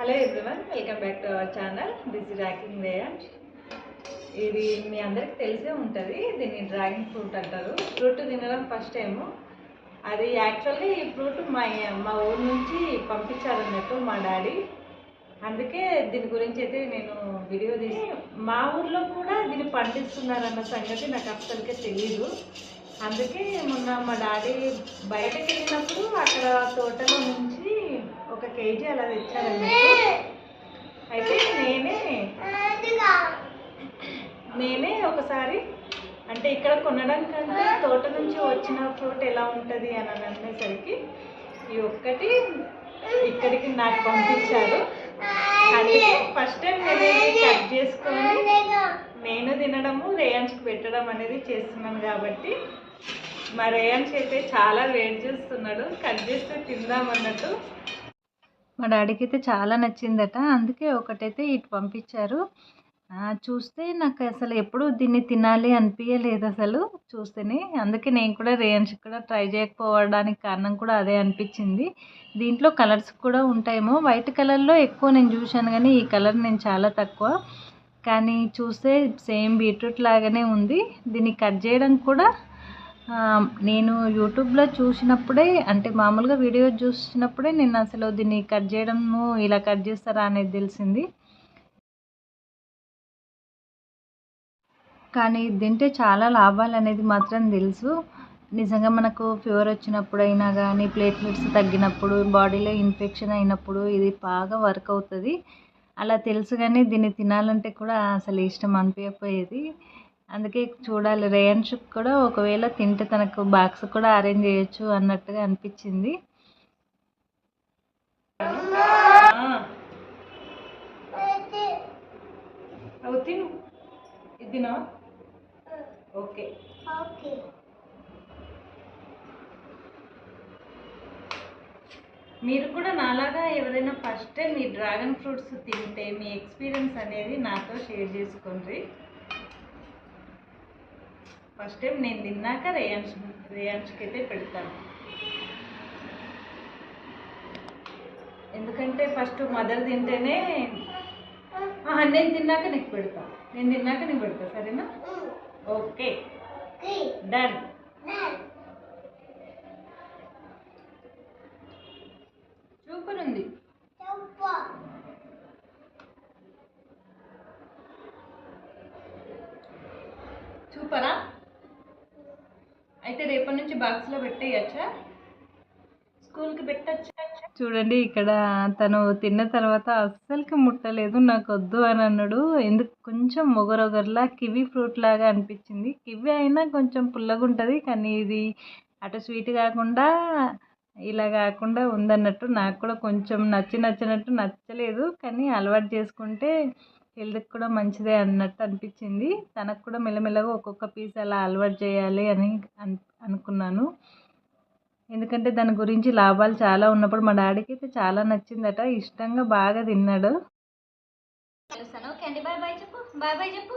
Hello everyone welcome back to our channel this racking range ఇది మీ అందరికి తెలిసే ఉంటుంది దీన్ని డ్రాగన్ ఫ్రూట్ అంటారు. ఫ్రూట్ తినడం ఫస్ట్ టైము అది యాక్చువల్లీ ఈ ఫ్రూట్ మా మా ఊరు నుంచి పంపించారన్నట్టు మా డాడీ. అందుకే దీని గురించి అయితే నేను వీడియో తీసి మా ఊర్లో కూడా దీన్ని పండిస్తున్నారన్న సంగతి నాకు అస్సలకే తెలియదు అందుకే మొన్న మా డాడీ బయటకు వెళ్ళినప్పుడు అక్కడ తోటలో నుంచి ఒక కేజీ అలా తెచ్చారండి అయితే నేనే నేనే ఒకసారి అంటే ఇక్కడ కొనడం కంటే తోట నుంచి వచ్చిన ఫ్రూట్ ఎలా ఉంటుంది అని అనేసరికి ఈ ఒక్కటి ఇక్కడికి నాకు పంపించారు. అందుకే ఫస్ట్ టైం నేను కట్ చేసుకొని నేను తినడము రేయాన్స్కి పెట్టడం అనేది చేస్తున్నాను కాబట్టి మా రేయాన్స్ అయితే చాలా వెయిట్ చేస్తున్నాడు. కట్ చేస్తే తిందామన్నట్టు మా డాడీకి అయితే చాలా నచ్చిందట. అందుకే ఒకటైతే ఇటు పంపించారు. చూస్తే నాకు అసలు ఎప్పుడు దీన్ని తినాలి అనిపించలేదు అసలు చూస్తేనే. అందుకే నేను కూడా రేయన్స్ కూడా ట్రై చేయకపోవడానికి కారణం కూడా అదే అనిపించింది. దీంట్లో కలర్స్ కూడా ఉంటాయేమో. వైట్ కలర్లో ఎక్కువ నేను చూశాను కానీ ఈ కలర్ నేను చాలా తక్కువ. కానీ చూస్తే సేమ్ బీట్రూట్ లాగానే ఉంది. దీన్ని కట్ చేయడం కూడా నేను యూట్యూబ్లో చూసినప్పుడే అంటే మామూలుగా వీడియో చూసినప్పుడే నేను అసలు దీన్ని కట్ చేయడము ఇలా కట్ చేస్తారా అనేది తెలిసింది. కానీ ఇది తింటే చాలా లాభాలు అనేది మాత్రం తెలుసు. నిజంగా మనకు ఫీవర్ వచ్చినప్పుడైనా కానీ ప్లేట్లెట్స్ తగ్గినప్పుడు బాడీలో ఇన్ఫెక్షన్ అయినప్పుడు ఇది బాగా వర్క్ అవుతుంది. అలా తెలుసు కానీ దీన్ని తినాలంటే కూడా అసలు ఇష్టం అనిపించకపోయేది అందుకే చూడాలి. రేయన్స్ కూడా ఒకవేళ తింటే తనకు బాక్స్ కూడా అరేంజ్ చేయొచ్చు అన్నట్టుగా అనిపించింది. అవి తిను. ఇది తినవా? ఓకే. మీరు కూడా నాలాగా ఎవరైనా ఫస్ట్ టైం ఈ డ్రాగన్ ఫ్రూట్స్ తింటే మీ ఎక్స్పీరియన్స్ అనేది నాతో షేర్ చేసుకోండి. ఫస్ట్ టైం నేను తిన్నాక రేయాన్స్ రేయాన్స్కి అయితే పెడతాను. ఎందుకంటే ఫస్ట్ మదర్ తింటేనే నేను తిన్నాక నీకు పెడతా. నేను తిన్నాక నీకు పెడతా సరేనా? ఓకే. డన్ సూపర్ ఉంది సూపరా అయితే రేపటి నుంచి బాక్స్లో పెట్టేయచ్చా? స్కూల్కి పెట్టచ్చా? చూడండి ఇక్కడ తను తిన్న తర్వాత అస్సలకి ముట్టలేదు నాకు వద్దు అని అన్నాడు. ఎందుకు? కొంచెం మొగరొగర్లా కివి ఫ్రూట్ లాగా అనిపించింది. కివి అయినా కొంచెం పుల్లగా ఉంటుంది కానీ ఇది అటు స్వీట్ కాకుండా ఇలా కాకుండా ఉందన్నట్టు నాకు కూడా కొంచెం నచ్చి నచ్చినట్టు నచ్చలేదు. కానీ అలవాటు చేసుకుంటే హెల్త్కి కూడా మంచిదే అన్నట్టు అనిపించింది. తనకు కూడా మెల్లమెల్లగా ఒక్కొక్క పీస్ అలా అలవాటు చేయాలి అని అనుకున్నాను. ఎందుకంటే దాని గురించి లాభాలు చాలా ఉన్నప్పుడు మా డాడీకి అయితే చాలా నచ్చిందట. ఇష్టంగా బాగా తిన్నాడు. ఓకే అండి. బాయ్ బాయ్ చెప్పు. బాయ్ బాయ్ చెప్పు.